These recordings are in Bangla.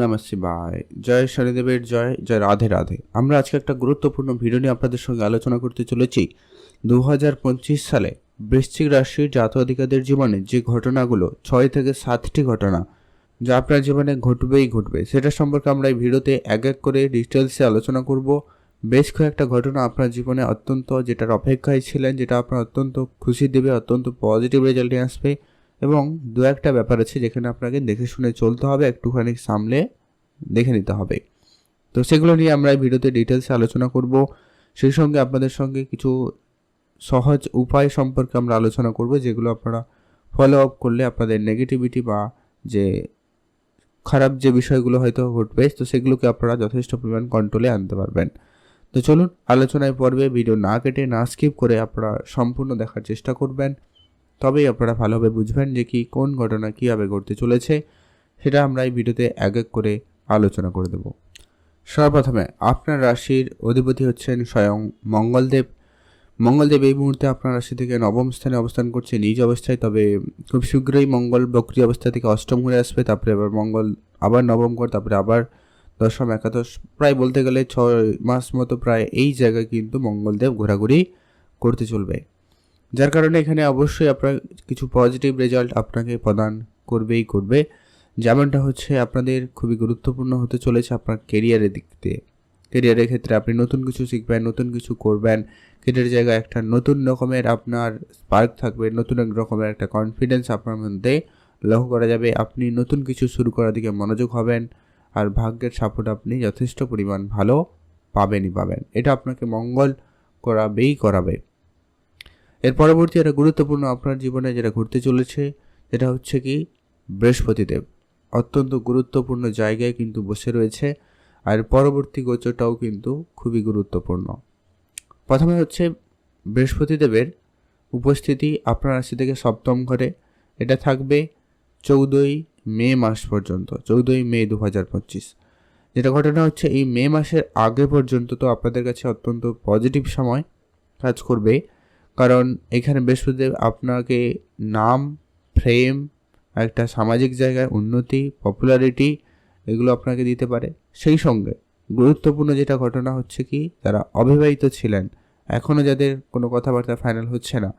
নমঃ শিবায়। জয় শনিদেবের জয় জয় রাধে রাধে। আমরা আজকে একটা গুরুত্বপূর্ণ ভিডিও নিয়ে আপনাদের সঙ্গে আলোচনা করতে চলেছি। দু হাজার পঁচিশ সালে বৃশ্চিক রাশির জাতক জীবনে যে ঘটনাগুলো, ছয় থেকে সাতটি ঘটনা, যা আপনার জীবনে ঘটবেই ঘটবে, সেটা সম্পর্কে আমরা এই ভিডিওতে এক এক করে ডিটেলসে আলোচনা করব। বেশ কয়েকটা ঘটনা আপনার জীবনে অত্যন্ত, যেটার অপেক্ষায় ছিলেন, যেটা আপনার অত্যন্ত খুশি দেবে, অত্যন্ত পজিটিভ রেজাল্ট নিয়ে আসবে। এবং দু একটা ব্যাপার আছে যেখানে আপনাকে দেখে শুনে চলতে হবে, একটুখানি সামলে দেখে নিতে হবে। তো সেগুলো নিয়ে আমরা এই ভিডিওতে ডিটেলসে আলোচনা করব। সেই সঙ্গে আপনাদের সঙ্গে কিছু সহজ উপায় সম্পর্কে আমরা আলোচনা করব, যেগুলো আপনারা ফলো আপ করলে আপনাদের নেগেটিভিটি বা যে খারাপ যে বিষয়গুলো হয়তো ঘটবে, তো সেগুলোকে আপনারা যথেষ্ট পরিমাণ কন্ট্রোলে আনতে পারবেন। তো চলুন, আলোচনায় পর্বে ভিডিও না কেটে, না স্কিপ করে আপনারা সম্পূর্ণ দেখার চেষ্টা করবেন। তবেই আপনারা ভালোভাবে বুঝবেন যে কি, কোন ঘটনা কীভাবে ঘটতে চলেছে, সেটা আমরা এই ভিডিওতে এক এক করে আলোচনা করে দেব। সর্বপ্রথমে, আপনার রাশির অধিপতি হচ্ছেন স্বয়ং মঙ্গলদেব। মঙ্গলদেব এই মুহূর্তে আপনার রাশি থেকে নবম স্থানে অবস্থান করছে, নিজ অবস্থায়, তবে খুব শীঘ্রই মঙ্গল বক্রি অবস্থা থেকে অষ্টম ঘুরে আসবে, তারপরে আবার মঙ্গল আবার নবম ঘর, তারপরে আবার দশম, একাদশ, প্রায় বলতে গেলে ছয় মাস মতো প্রায় এই জায়গায় কিন্তু মঙ্গলদেব ঘোরাঘুরি করতে চলবে। যার কারণে এখানে অবশ্যই আপনার কিছু পজিটিভ রেজাল্ট আপনাকে প্রদান করবেই করবে। যেমনটা হচ্ছে আপনাদের খুবই গুরুত্বপূর্ণ হতে চলেছে আপনার কেরিয়ারের দিক দিয়ে। কেরিয়ারের ক্ষেত্রে আপনি নতুন কিছু শিখবেন, নতুন কিছু করবেন। কেরিয়ার জায়গায় একটা নতুন রকমের আপনার স্পার্ক থাকবে, নতুন এক রকমের একটা কনফিডেন্স আপনার মধ্যে লক্ষ্য করা যাবে। আপনি নতুন কিছু শুরু করার দিকে মনোযোগ হবেন আর ভাগ্যের সাপোর্ট আপনি যথেষ্ট পরিমাণ ভালো পাবেনই পাবেন। এটা আপনাকে মঙ্গল করাবেই করাবে। এর পরবর্তী একটা গুরুত্বপূর্ণ আপনার জীবনে যেটা ঘটতে চলেছে যেটা হচ্ছে কি? বৃহস্পতিদেব। অত্যন্ত গুরুত্বপূর্ণ জায়গায় কিন্তু বসে রয়েছে, আর পরবর্তী গোচরটাও কিন্তু খুবই গুরুত্বপূর্ণ। প্রথমে হচ্ছে বৃহস্পতিদেবের উপস্থিতি আপনার রাশি থেকে সপ্তম ঘরে। এটা থাকবে চৌদ্দই মে মাস পর্যন্ত, চৌদ্দই মে দু হাজার পঁচিশ। যেটা ঘটনা হচ্ছে এই মে মাসের আগে পর্যন্ত তো আপনাদের কাছে অত্যন্ত পজিটিভ সময় কাজ করবে। কারণ এখানে বৃহস্পতিদেব আপনাকে নাম ফ্রেম একটা সামাজিক জায়গায় উন্নতি পপুলারিটি এগুলো আপনাকে দিতে পারে। সেই সঙ্গে গুরুত্বপূর্ণ যেটা ঘটনা হচ্ছে কি, যারা অবিবাহিত ছিলেন এখনও যাদের কোনো কথাবার্তা ফাইনাল হচ্ছে না,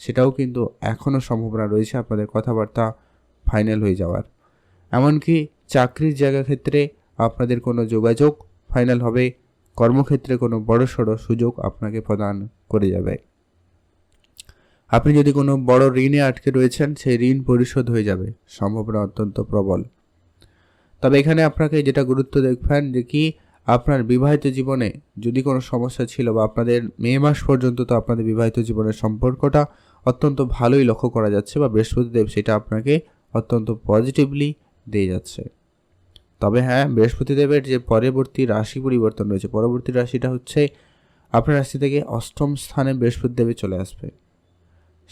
সেটাও কিন্তু এখনও সম্ভাবনা রয়েছে আপনাদের কথাবার্তা ফাইনাল হয়ে যাওয়ার। এমনকি চাকরির জায়গা ক্ষেত্রে আপনাদের কোনো যোগাযোগ ফাইনাল হবে, কর্মক্ষেত্রে কোনো বড় সড়ো সুযোগ আপনাকে প্রদান করে যাবে। আপনি যদি কোনো বড় ঋণে আটকে রয়েছেন, সেই ঋণ পরিশোধ হয়ে যাবে। সম্ভাবনা অত্যন্ত প্রবল। তবে এখানে আপনাকে যেটা গুরুত্ব দেখবেন, যে কি আপনার বিবাহিত জীবনে যদি কোনো সমস্যা ছিল বা আপনাদের মে মাস পর্যন্ত তো আপনাদের বিবাহিত জীবনের সম্পর্কটা অত্যন্ত ভালোই লক্ষ্য করা যাচ্ছে বা বৃহস্পতিদেব সেটা আপনাকে অত্যন্ত পজিটিভলি দিয়ে যাচ্ছে। তবে হ্যাঁ বৃহস্পতিদেবের যে পরবর্তী রাশি পরিবর্তন রয়েছে, পরবর্তী রাশিটা হচ্ছে আপনার রাশি থেকে অষ্টম স্থানে বৃহস্পতিদেবে চলে আসবে।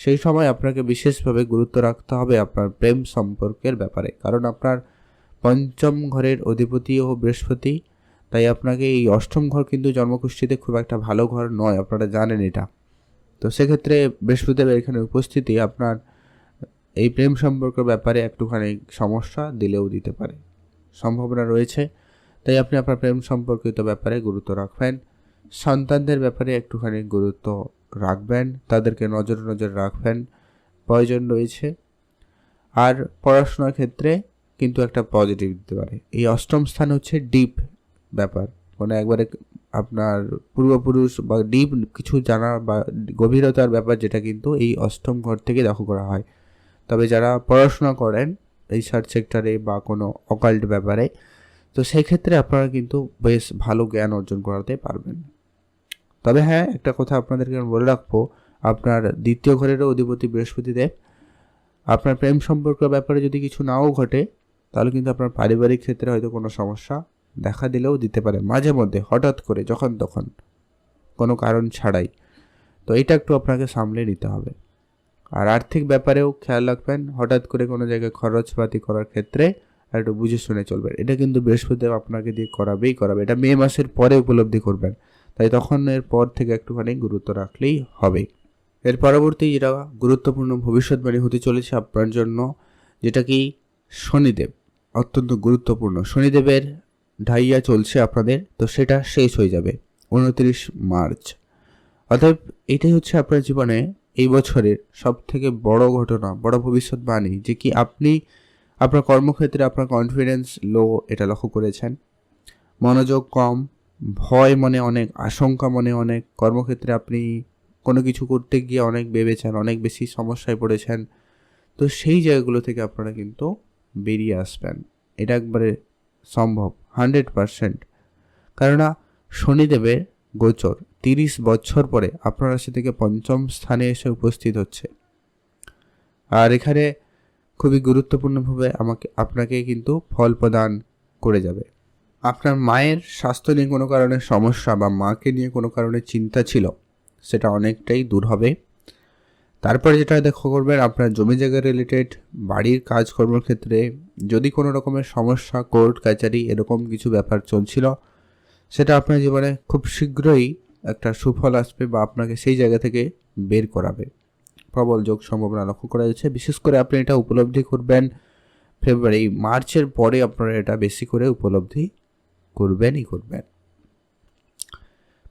সেই সময় আপনাকে বিশেষভাবে গুরুত্ব রাখতে হবে আপনার প্রেম সম্পর্কের ব্যাপারে। কারণ আপনার পঞ্চম ঘরের অধিপতি ও বৃহস্পতি, তাই আপনাকে এই অষ্টম ঘর কিন্তু জন্মকুষ্ঠিতে খুব একটা ভালো ঘর নয়, আপনারা জানেন এটা। তো সেক্ষেত্রে বৃহস্পতিদেবের এখানে উপস্থিতি, আপনার এই প্রেম সম্পর্কের ব্যাপারে একটুখানি সমস্যা দিলেও দিতে পারে, সম্ভাবনা রয়েছে। তাই আপনি আপনার প্রেম সম্পর্কিত ব্যাপারে গুরুত্ব রাখবেন। সন্তানদের ব্যাপারে একটুখানি গুরুত্ব রাখবেন, তাদেরকে নজর নজর রাখবেন, প্রয়োজন রয়েছে। আর পড়াশোনার ক্ষেত্রে কিন্তু একটা পজিটিভ দিতে পারে। এই অষ্টম স্থান হচ্ছে ডিপ ব্যাপার। মানে একবারে আপনার পূর্বপুরুষ বা ডিপ কিছু জানা বা গভীরতার ব্যাপার যেটা কিন্তু এই অষ্টম ঘর থেকে দেখো করা হয়। তবে যারা পড়াশোনা করেন রিসার্চ সেক্টরে বা কোনো অকাল্ট ব্যাপারে, তো সেক্ষেত্রে আপনারা কিন্তু বেশ ভালো জ্ঞান অর্জন করাতে পারবেন। তবে হ্যাঁ একটা কথা আপনাদেরকে বলে রাখব। আপনার দ্বিতীয় ঘরেরও অধিপতি বৃহস্পতিদেব, আপনার প্রেম সম্পর্ক ব্যাপারে যদি কিছু নাও ঘটে, তাহলে কিন্তু আপনার পারিবারিক ক্ষেত্রে হয়তো কোনো সমস্যা দেখা দিলেও দিতে পারে। মাঝে মধ্যে, হঠাৎ করে, যখন তখন, কোনো কারণ ছাড়াই। তো এটা একটু আপনাকে সামলে নিতে হবে। আর আর্থিক ব্যাপারেও খেয়াল রাখবেন, হঠাৎ করে কোনো জায়গায় খরচপাতি করার ক্ষেত্রে একটু বুঝে শুনে চলবেন। এটা কিন্তু বৃহস্পতিদেব আপনাকে দিয়ে করাবেই করাবে। এটা মে মাসের পরে উপলব্ধি করবেন। তাই তখন এর পর থেকে একটুখানি গুরুত্ব রাখলেই হবে। এর পরবর্তী যেটা গুরুত্বপূর্ণ ভবিষ্যৎবাণী হতে চলেছে আপনার জন্য, যেটা কি শনিদেব, অত্যন্ত গুরুত্বপূর্ণ। শনিদেবের ঢাইয়া চলছে আপনাদের, তো সেটা শেষ হয়ে যাবে উনত্রিশ মার্চ। অতএব এটাই হচ্ছে আপনার জীবনে এই বছরের সব থেকে বড় ঘটনা, বড় ভবিষ্যৎবাণী, যে কি আপনি আপনার কর্মক্ষেত্রে আপনার কনফিডেন্স লো এটা লক্ষ্য করেছেন। মনোযোগ কম ভয় মনে অনেক, আশঙ্কা মনে অনেক, কর্মক্ষেত্রে আপনি কোনো কিছু করতে গিয়ে অনেক ভেবেছেন, অনেক বেশি সমস্যায় পড়েছেন, তো সেই জায়গাগুলো থেকে আপনারা কিন্তু বেরিয়ে আসবেন। এটা একবারে সম্ভব, হান্ড্রেড পারসেন্ট। কেননা শনিদেবের গোচর, তিরিশ বছর পরে আপনার রাশি থেকে পঞ্চম স্থানে এসে উপস্থিত হচ্ছে। আর এখানে খুবই গুরুত্বপূর্ণভাবে আমাকে, আপনাকে কিন্তু ফল প্রদান করে যাবে। আপনার মায়ের স্বাস্থ্য নিয়ে কোনো কারণে সমস্যা বা মাকে নিয়ে কোনো কারণে চিন্তা ছিল, সেটা অনেকটাই দূর হবে। তারপরে যেটা দেখো করবেন, আপনার জমি জায়গা রিলেটেড বাড়ির কাজকর্মের ক্ষেত্রে যদি কোনো রকমের সমস্যা কোর্ট কাচারি এরকম কিছু ব্যাপার চলছিল, সেটা আপনার জীবনে খুব শীঘ্রই একটা সুফল আসবে বা আপনাকে সেই জায়গা থেকে বের করাবে। প্রবল যোগ সম্ভাবনা লক্ষ্য করা যাচ্ছে। বিশেষ করে আপনি এটা উপলব্ধি করবেন ফেব্রুয়ারি মার্চের পরে আপনারা এটা বেশি করে উপলব্ধি করবেনই করবেন।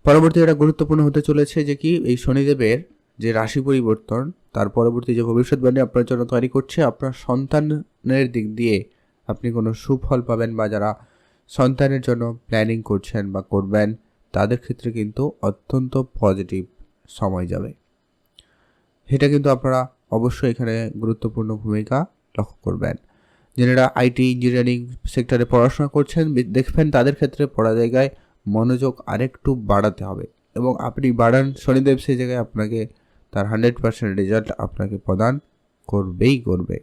পরবর্তী এটা গুরুত্বপূর্ণ হতে চলেছে যে কি, এই শনিদেবের যে রাশি পরিবর্তন, তার পরবর্তী যে ভবিষ্যৎবাণী আপনার জন্য তৈরি করছে, আপনার সন্তানের দিক দিয়ে আপনি কোনো সুফল পাবেন বা যারা সন্তানের জন্য প্ল্যানিং করছেন বা করবেন, তাদের ক্ষেত্রে কিন্তু অত্যন্ত পজিটিভ সময় যাবে। এটা কিন্তু আপনারা অবশ্যই এখানে গুরুত্বপূর্ণ ভূমিকা লক্ষ্য করবেন। যারা আইটি ইঞ্জিনিয়ারিং সেক্টরে পড়াশোনা করছেন দেখবেন তাদের ক্ষেত্রে পড়া জায়গায় মনোযোগ আরেকটু বাড়াতে হবে এবং আপনি বাড়ান, শনিদেব সেই জায়গায় আপনাকে তার হান্ড্রেড পার্সেন্ট রেজাল্ট আপনাকে প্রদান করবেই করবে।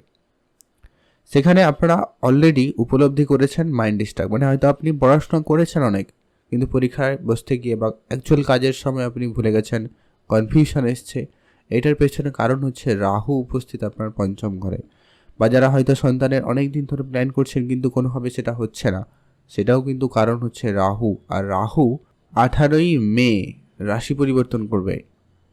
সেখানে আপনারা অলরেডি উপলব্ধি করেছেন মাইন্ড ডিস্টার্ব মানে হয়তো আপনি পড়াশোনা করেছেন অনেক, কিন্তু পরীক্ষায় বসতে গিয়ে বা অ্যাকচুয়াল কাজের সময় আপনি ভুলে গেছেন কনফিউশন এসছে, এটার পেছনে কারণ হচ্ছে রাহু উপস্থিত আপনার পঞ্চম ঘরে। বা যারা হয়তো সন্তানের অনেক দিন ধরে প্ল্যান করছেন কিন্তু কোনোভাবে সেটা হচ্ছে না। সেটাও কিন্তু কারণ হচ্ছে রাহু। আর রাহু আঠারোই মে রাশি পরিবর্তন করবে,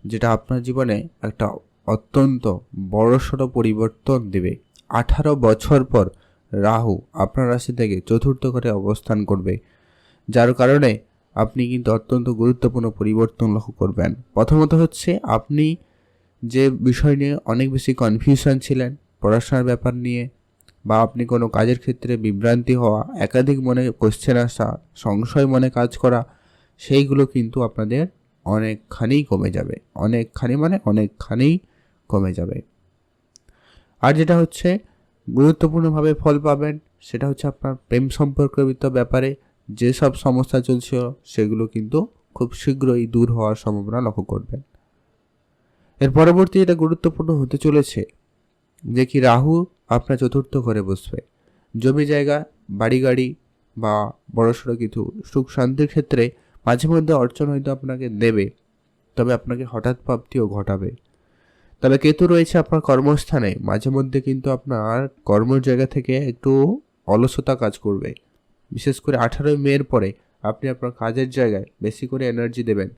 যেটা আপনার জীবনে একটা অত্যন্ত বড়সড় পরিবর্তন দেবে। আঠারো বছর পর রাহু আপনার রাশি থেকে চতুর্থ ঘরে অবস্থান করবে, যার কারণে আপনি কিন্তু অত্যন্ত গুরুত্বপূর্ণ পরিবর্তন লক্ষ্য করবেন। প্রথমত হচ্ছে আপনি যে বিষয় নিয়ে অনেক বেশি কনফিউশন ছিলেন পড়াশোনার ব্যাপার নিয়ে বা আপনি কোনো কাজের ক্ষেত্রে বিভ্রান্তি হওয়া, একাধিক মনে কোশ্চেন আসা, সংশয় মনে কাজ করা, সেইগুলো কিন্তু আপনাদের অনেকখানি কমে যাবে। অনেকখানি মানে অনেকখানি কমে যাবে। আর যেটা হচ্ছে, গুরুত্বপূর্ণভাবে ফল পাবেন, সেটা হচ্ছে আপনার প্রেম সম্পর্কিত ব্যাপারে যেসব সমস্যা চলছিল সেগুলো কিন্তু খুব শীঘ্রই দূর হওয়ার সম্ভাবনা লক্ষ্য করবেন। এর পরবর্তী এটা গুরুত্বপূর্ণ হতে চলেছে যে কি রাহু আপনার চতুর্থ ঘরে বসবে। জমি জায়গা বাড়ি গাড়ি বা বড়সড় কিছু সুখ শান্তির ক্ষেত্রে মাঝে মধ্যে অর্চন হয়তো আপনাকে দেবে, তবে আপনাকে হঠাৎ প্রাপ্তিও ঘটাবে। তবে কেতু রয়েছে আপনার কর্মস্থানে, মাঝে মধ্যে কিন্তু আপনার কর্মের জায়গা থেকে একটু অলসতা কাজ করবে। বিশেষ করে আঠারোই মের পরে আপনি আপনার কাজের জায়গায় বেশি করে এনার্জি দেবেন,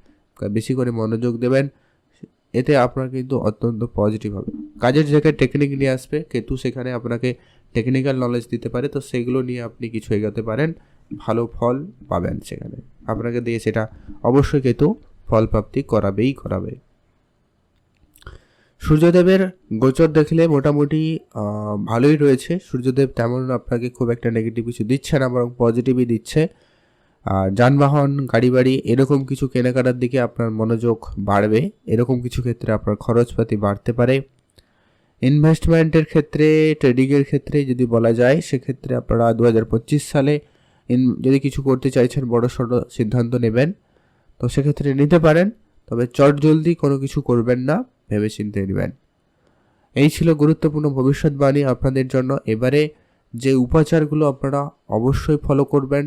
বেশি করে মনোযোগ দেবেন এতে আপনার কিন্তু অত্যন্ত পজিটিভ হবে। কাজের জায়গায় টেকনিক নিয়ে আসবে কেতু সেখানে আপনাকে টেকনিক্যাল নলেজ দিতে পারে, তো সেগুলো নিয়ে আপনি কিছু এগোতে পারেন, ভালো ফল পাবেন সেখানে। আপনাকে দিয়ে সেটা অবশ্যই কেতু ফল প্রাপ্তি করাবেই করাবে। সূর্যদেবের গোচর দেখলে মোটামুটি ভালোই রয়েছে। সূর্যদেব তেমন আপনাকে খুব একটা নেগেটিভ কিছু দিচ্ছে না, বরং পজিটিভই দিচ্ছে। আর যানবাহন গাড়ি বাড়ি এরকম কিছু কেনাকাটার দিকে আপনার মনোযোগ বাড়বে। এরকম কিছু ক্ষেত্রে আপনার খরচপাতি বাড়তে পারে। ইনভেস্টমেন্টের ক্ষেত্রে, ট্রেডিংয়ের ক্ষেত্রে যদি বলা যায়, সেক্ষেত্রে আপনারা দু হাজার পঁচিশ সালে যদি কিছু করতে চাইছেন, বড় সড়ো সিদ্ধান্ত নেবেন, তো সেক্ষেত্রে নিতে পারেন। তবে চট জলদি কোনো কিছু করবেন না ভেবে চিনতে নেবেন। এই ছিল গুরুত্বপূর্ণ ভবিষ্যৎবাণী আপনাদের জন্য। এবারে যে উপাচারগুলো আপনারা অবশ্যই ফলো করবেন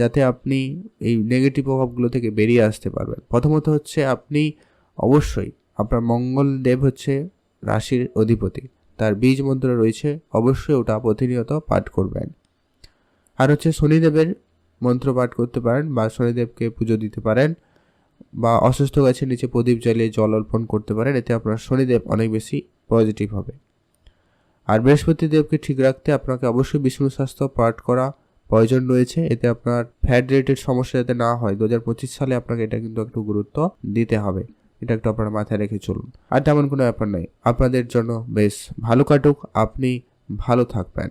যাতে আপনি এই নেগেটিভ প্রভাবগুলো থেকে বেরিয়ে আসতে পারবেন। প্রথমত হচ্ছে আপনি অবশ্যই আপনার মঙ্গল দেব হচ্ছে রাশির অধিপতি। তার বীজ মন্ত্র রয়েছে, অবশ্যই ওটা প্রতিনিয়ত পাঠ করবেন। আর হচ্ছে শনিদেবের মন্ত্র পাঠ করতে পারেন বা শনিদেবকে পুজো দিতে পারেন বা অসুস্থ গাছের নিচে প্রদীপ জ্বালিয়ে জল অর্পণ করতে পারেন, এতে আপনার শনিদেব অনেক বেশি পজিটিভ হবে। আর বৃহস্পতি দেবকে ঠিক রাখতে আপনাকে অবশ্যই বিষ্ণু স্বাস্থ্য পাঠ করা প্রয়োজন রয়েছে, এতে আপনার ফ্যাট রেটের সমস্যা যাতে না হয় দু হাজার পঁচিশ সালে আপনাকে এটা কিন্তু একটু গুরুত্ব দিতে হবে। এটা একটু আপনার মাথায় রেখে চলুন। আর তেমন কোনো ব্যাপার নেই। আপনাদের জন্য বেশ ভালো কাটুক, আপনি ভালো থাকবেন।